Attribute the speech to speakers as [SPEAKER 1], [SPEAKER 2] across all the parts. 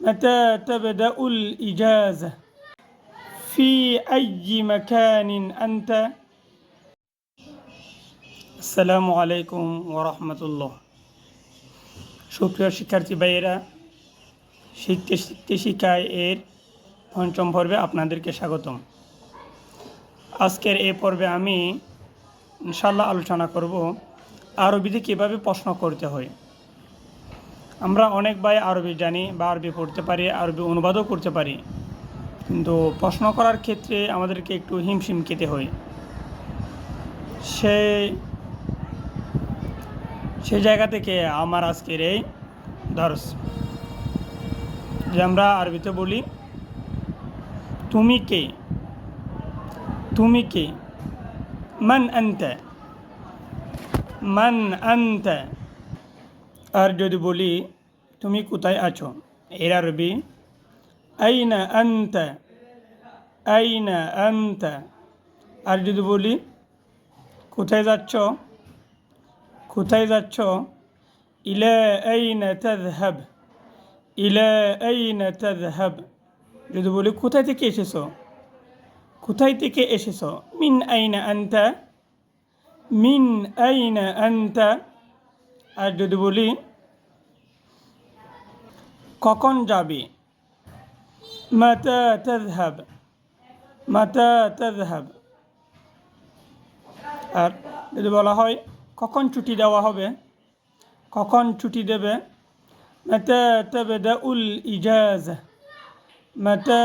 [SPEAKER 1] متى تبدأ الإجازة في أي مكان أنت আসসালামু আলাইকুম ওরহমতুল্লাহ সুপ্রিয় শিক্ষার্থী ভাইয়েরা শিখতে শিখতে শিখায় এর পঞ্চম পর্বে আপনাদেরকে স্বাগতম আজকের এই পর্বে আমি ইনশাল্লাহ আলোচনা করব আরবিতে কীভাবে প্রশ্ন করতে হয় আমরা অনেক ভাই আরবি জানি বা আরবি পড়তে পারি, আরবি অনুবাদও করতে পারি। কিন্তু প্রশ্ন করার ক্ষেত্রে আমাদেরকে একটু হিমশিম খেতে হয়। সে সেই জায়গা থেকে আমার আজকের এই দর্শ। যে আমরা আরবিতে বলি, তুমি কে? তুমি কে? মান আন্ত? মান আন্ত? আর যদি বলি, তুমি কোথায় আছো? এর আরবি আইনা আন্ত? আইনা আন্ত? আর যদি বলি, কোথায় যাচ্ছ? কোথায় যাচ্ছ? ইলা আইনা তাযহাব? ইলা আইনা তাযহাব? যদি বলি, কোথায় থেকে এসেছ? কোথায় থেকে এসেছ? মিন আইনা আনতা? মিন আইনা আনতা? আর যদি বলি, কখন যাবে? মাতা তাযহাব আর যদি বলা হয়, কখন ছুটি দেওয়া হবে? কখন ছুটি দেবে? মাতা উল ইজাজা, মাতা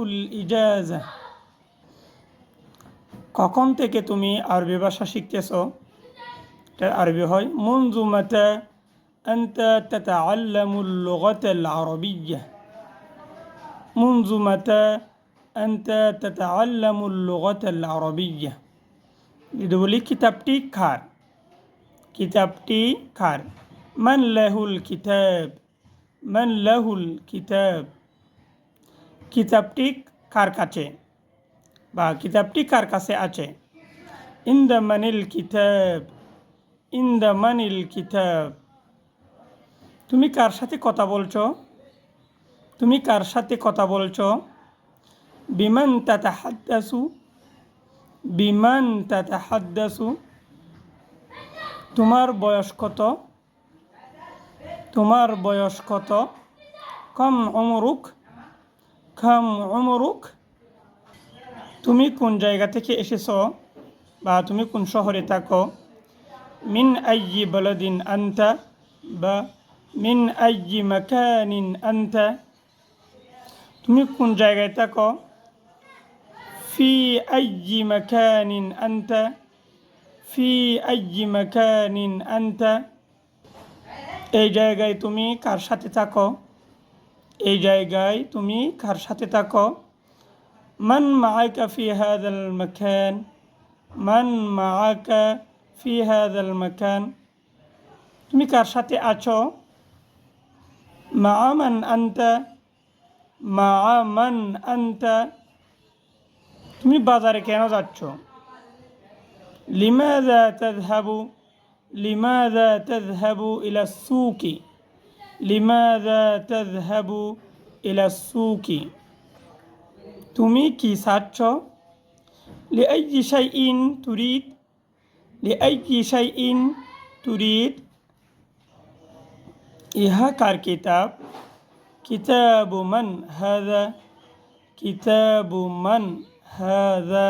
[SPEAKER 1] উল ইজাজ। কখন থেকে তুমি আরবি ভাষা শিখতেছ? এটা আরবি হয় মুনজু মাতা أنت تتعلم اللغة العربية منذ متى أنت تتعلم اللغة العربية যদি বলি কিতাবটি খার কিতাবটি খার মান লাহুল কিতাব মান লাহুল কিতাব কিতাবটি কার কাছে বা কিতাবটি কার কাছে আছে ইন দ্য মানিল কিতাব ইন দ্য মানিল কিতাব। তুমি কার সাথে কথা বলছো? তুমি কার সাথে কথা বলছো? বিমান তাতা হাদ্দাসু বিমান তাতা হাদ্দাসু তোমার বয়স কত? তোমার বয়স কত? কম অমরুক খাম অমরুক তুমি কোন জায়গা থেকে এসেছ বা তুমি কোন শহরে থাকো? মিন আইয়ি বলদিন আন্তা বা মিন আইয়ি মাকানিন আন্তা তুমি কোন জায়গায় থাকো ফি আইয়ি মাকানিন আন্তা ফি আইয়ি মাকানিন আন্তা এই জায়গায় তুমি কার সাথে থাকো? এই জায়গায় তুমি কার সাথে থাকো? মান মাআকা ফি হাদাল মাকান? মান মাআকা ফি হাদাল মাকান তুমি কার সাথে আছো মা মান আন্তা মা মান আন্তা তুমি বাজারে কেন যাচ্ছ লিমাদা তাযহাবু লিমাদা তাযহাবু ইলা সুকি লিমাদা তাযহাবু ইলা সুকি তুমি কি চাচ্ছ লিআইয়ি শাইইন তুরিদ লিআইয়ি শাইইন তুরিদ ইহা কার কিতাব কিতাবু মান হাদা কিতাবু মান হাদা